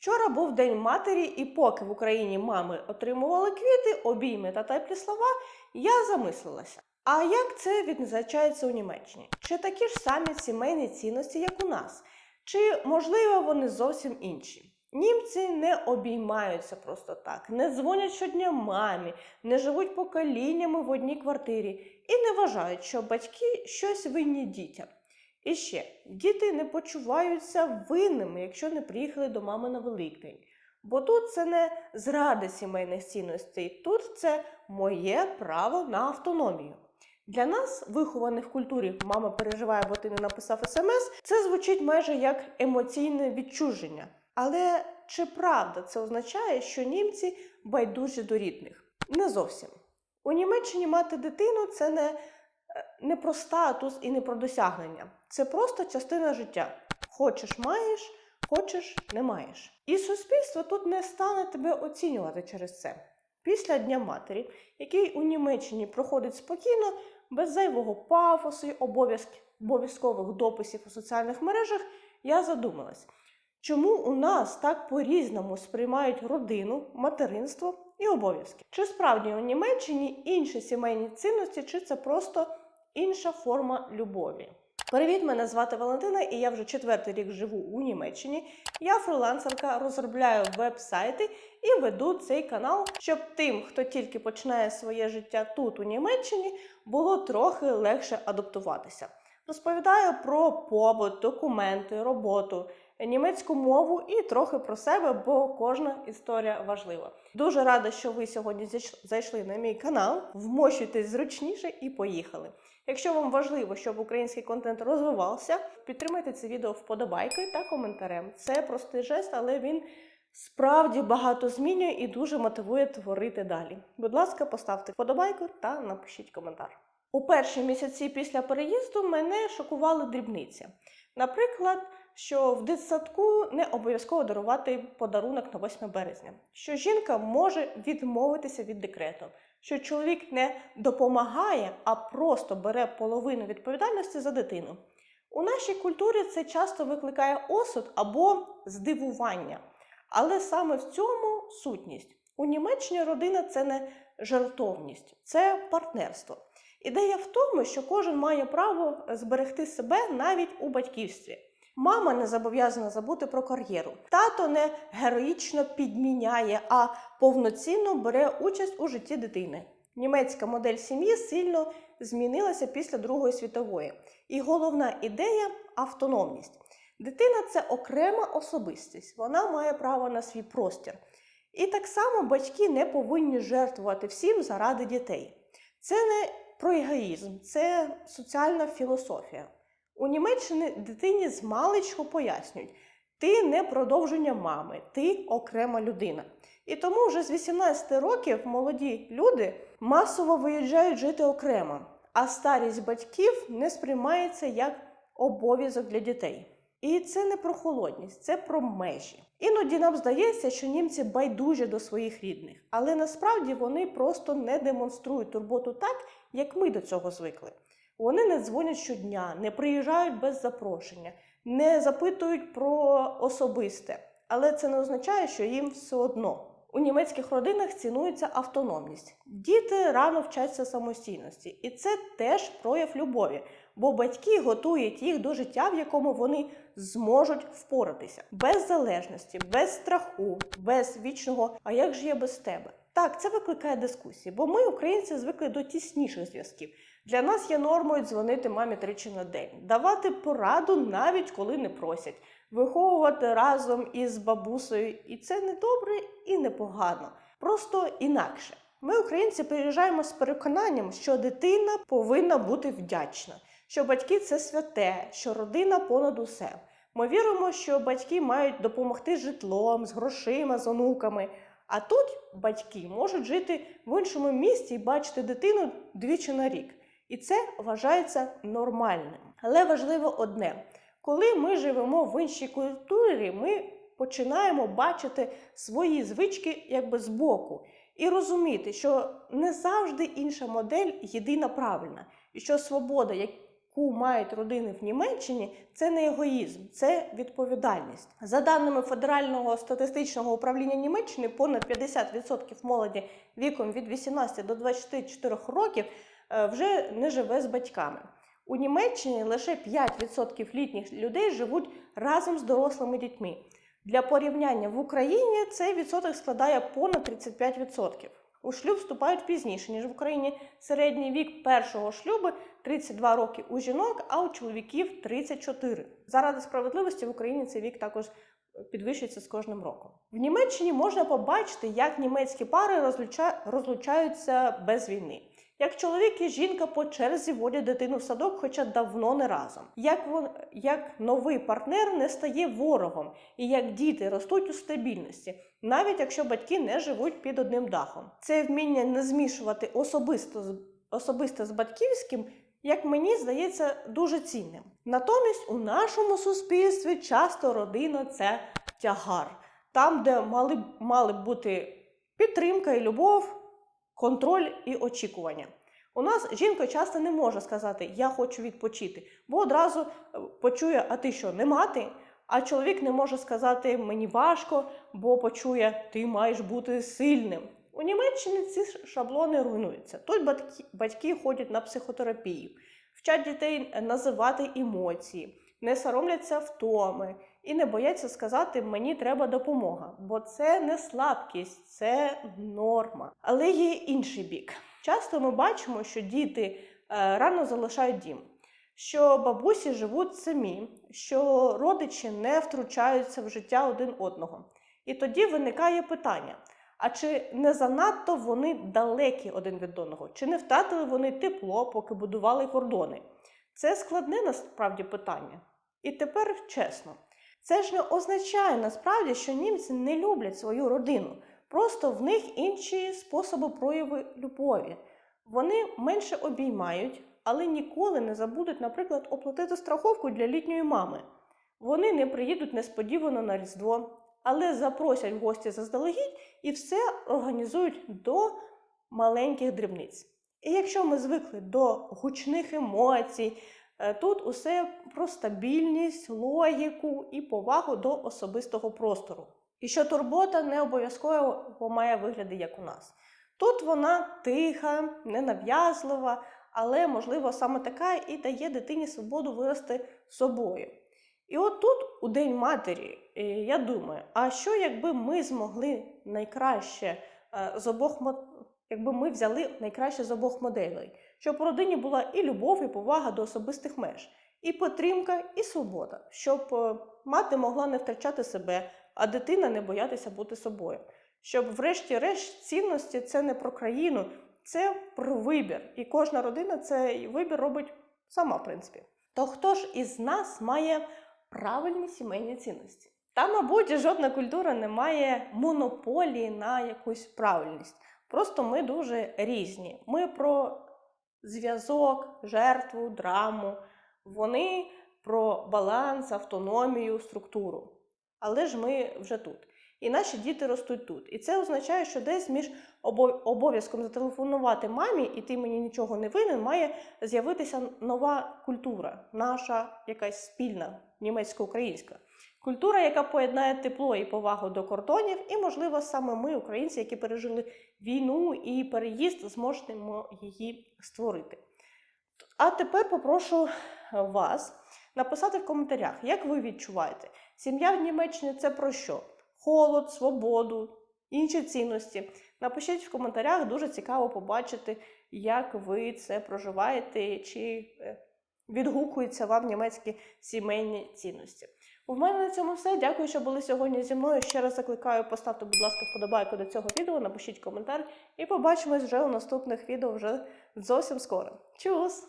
Вчора був День матері, і поки в Україні мами отримували квіти, обійми та теплі слова, я замислилася. А як це відзначається у Німеччині? Чи такі ж самі сімейні цінності, як у нас? Чи можливо вони зовсім інші? Німці не обіймаються просто так, не дзвонять щодня мамі, не живуть поколіннями в одній квартирі і не вважають, що батьки щось винні дітям. І ще діти не почуваються винними, якщо не приїхали до мами на Великдень. Бо тут це не зрада сімейних цінностей, тут це моє право на автономію. Для нас, вихованих в культурі мама переживає, бо ти не написав смс, це звучить майже як емоційне відчуження. Але чи правда це означає, що німці байдужі до рідних? Не зовсім. У Німеччині мати дитину це не, не про статус і не про досягнення. Це просто частина життя. Хочеш маєш, хочеш не маєш. І суспільство тут не стане тебе оцінювати через це. Після Дня матері, який у Німеччині проходить спокійно, без зайвого пафосу і обов'язкових дописів у соціальних мережах, я задумалась, чому у нас так по-різному сприймають родину, материнство і обов'язки? Чи справді у Німеччині інші сімейні цінності, чи це просто інша форма любові? Привіт, мене звати Валентина, і я вже четвертий рік живу у Німеччині. Я фрилансерка, розробляю веб-сайти і веду цей канал, щоб тим, хто тільки починає своє життя тут, у Німеччині, було трохи легше адаптуватися. Розповідаю про побут, документи, роботу, німецьку мову і трохи про себе, бо кожна історія важлива. Дуже рада, що ви сьогодні зайш- зайшли на мій канал. Вмощуйтесь зручніше і поїхали. Якщо вам важливо, щоб український контент розвивався, підтримайте це відео вподобайкою та коментарем. Це простий жест, але він справді багато змінює і дуже мотивує творити далі. Будь ласка, поставте вподобайку та напишіть коментар. У перші місяці після переїзду мене шокували дрібниці. Наприклад, що в дитсадку не обов'язково дарувати подарунок на 8 березня, що жінка може відмовитися від декрету, що чоловік не допомагає, а просто бере половину відповідальності за дитину. У нашій культурі це часто викликає осуд або здивування. Але саме в цьому сутність. У Німеччині родина це не жертовність, це партнерство. Ідея в тому, що кожен має право зберегти себе навіть у батьківстві. Мама не зобов'язана забути про кар'єру. Тато не героїчно підміняє, а повноцінно бере участь у житті дитини. Німецька модель сім'ї сильно змінилася після Другої світової. І головна ідея автономність. Дитина це окрема особистість, вона має право на свій простір. І так само батьки не повинні жертвувати всім заради дітей. Це не про егоїзм, це соціальна філософія. У Німеччині дитині з маличку пояснюють, ти не продовження мами, ти окрема людина. І тому вже з 18 років молоді люди масово виїжджають жити окремо, а старість батьків не сприймається як обов'язок для дітей. І це не про холодність, це про межі. Іноді нам здається, що німці байдужі до своїх рідних, але насправді вони просто не демонструють турботу так, як ми до цього звикли. Вони не дзвонять щодня, не приїжджають без запрошення, не запитують про особисте. Але це не означає, що їм все одно. У німецьких родинах цінується автономність. Діти рано вчаться самостійності, і це теж прояв любові, бо батьки готують їх до життя, в якому вони зможуть впоратися без залежності, без страху, без вічного А як же я без тебе? Так, це викликає дискусії, бо ми, українці, звикли до тісніших зв'язків. Для нас є нормою дзвонити мамі тричі на день, давати пораду навіть коли не просять, виховувати разом із бабусею. І це не добре і не погано, просто інакше. Ми, українці, приїжджаємо з переконанням, що дитина повинна бути вдячна, що батьки це святе, що родина понад усе. Ми віримо, що батьки мають допомогти житлом, з грошима, з онуками. А тут батьки можуть жити в іншому місті і бачити дитину двічі на рік. І це вважається нормальним. Але важливо одне: коли ми живемо в іншій культурі, ми починаємо бачити свої звички якби збоку і розуміти, що не завжди інша модель єдина правильна, і що свобода, яку мають родини в Німеччині, це не егоїзм, це відповідальність. За даними Федерального статистичного управління Німеччини, понад 50% молоді віком від 18 до 24 років вже не живе з батьками. У Німеччині лише 5% літніх людей живуть разом з дорослими дітьми. Для порівняння в Україні цей відсоток складає понад 35%. У шлюб вступають пізніше, ніж в Україні. Середній вік першого шлюбу 32 роки у жінок, а у чоловіків 34. Заради справедливості в Україні цей вік також підвищується з кожним роком. В Німеччині можна побачити, як німецькі пари розлуча... розлучаються без війни. Як чоловік і жінка по черзі водять дитину в садок, хоча давно не разом. Як вон як новий партнер не стає ворогом, і як діти ростуть у стабільності, навіть якщо батьки не живуть під одним дахом. Це вміння не змішувати особисто з особисте з батьківським, як мені здається, дуже цінним. Натомість у нашому суспільстві часто родина це тягар, там, де мали, мали б бути підтримка і любов контроль і очікування. У нас жінка часто не може сказати Я хочу відпочити, бо одразу е, почує, а ти що, не мати? А чоловік не може сказати Мені важко, бо почує Ти маєш бути сильним. У Німеччині ці шаблони руйнуються. Тут батьки, батьки ходять на психотерапію, вчать дітей називати емоції, не соромляться втоми і не бояться сказати Мені треба допомога, бо це не слабкість, це норма. Але є інший бік. Часто ми бачимо, що діти е, рано залишають дім, що бабусі живуть самі, що родичі не втручаються в життя один одного. І тоді виникає питання: а чи не занадто вони далекі один від одного? Чи не втратили вони тепло, поки будували кордони? Це складне насправді питання. І тепер чесно. Це ж не означає насправді, що німці не люблять свою родину. Просто в них інші способи прояви любові. Вони менше обіймають, але ніколи не забудуть, наприклад, оплатити страховку для літньої мами. Вони не приїдуть несподівано на Різдво, але запросять в гості заздалегідь і все організують до маленьких дрібниць. І якщо ми звикли до гучних емоцій, Тут усе про стабільність, логіку і повагу до особистого простору. І що турбота не обов'язково має вигляди, як у нас. Тут вона тиха, ненав'язлива, але, можливо, саме така і дає дитині свободу вирости собою. І от тут, у День матері, е, я думаю, а що якби ми змогли найкраще е, з обох якби ми взяли найкраще з обох моделей, щоб у родині була і любов, і повага до особистих меж, і підтримка, і свобода, щоб е, мати могла не втрачати себе, а дитина не боятися бути собою. Щоб, врешті-решт, цінності це не про країну, це про вибір. І кожна родина цей вибір робить сама, в принципі. То хто ж із нас має правильні сімейні цінності? Та, мабуть, жодна культура не має монополії на якусь правильність. Просто ми дуже різні. Ми про зв'язок, жертву, драму. Вони про баланс, автономію, структуру. Але ж ми вже тут. І наші діти ростуть тут. І це означає, що десь між обов'язком зателефонувати мамі, і ти мені нічого не винен, має з'явитися нова культура, наша якась спільна німецько-українська. Культура, яка поєднає тепло і повагу до кордонів, і, можливо, саме ми, українці, які пережили війну і переїзд, зможемо її створити. А тепер попрошу вас написати в коментарях, як ви відчуваєте, сім'я в Німеччині це про що? Холод, свободу, інші цінності. Напишіть в коментарях, дуже цікаво побачити, як ви це проживаєте, чи е, відгукуються вам німецькі сімейні цінності. У мене на цьому все. Дякую, що були сьогодні зі мною. Ще раз закликаю, поставте, будь ласка, вподобайку до цього відео, напишіть коментар і побачимось вже у наступних відео вже зовсім скоро. Чус!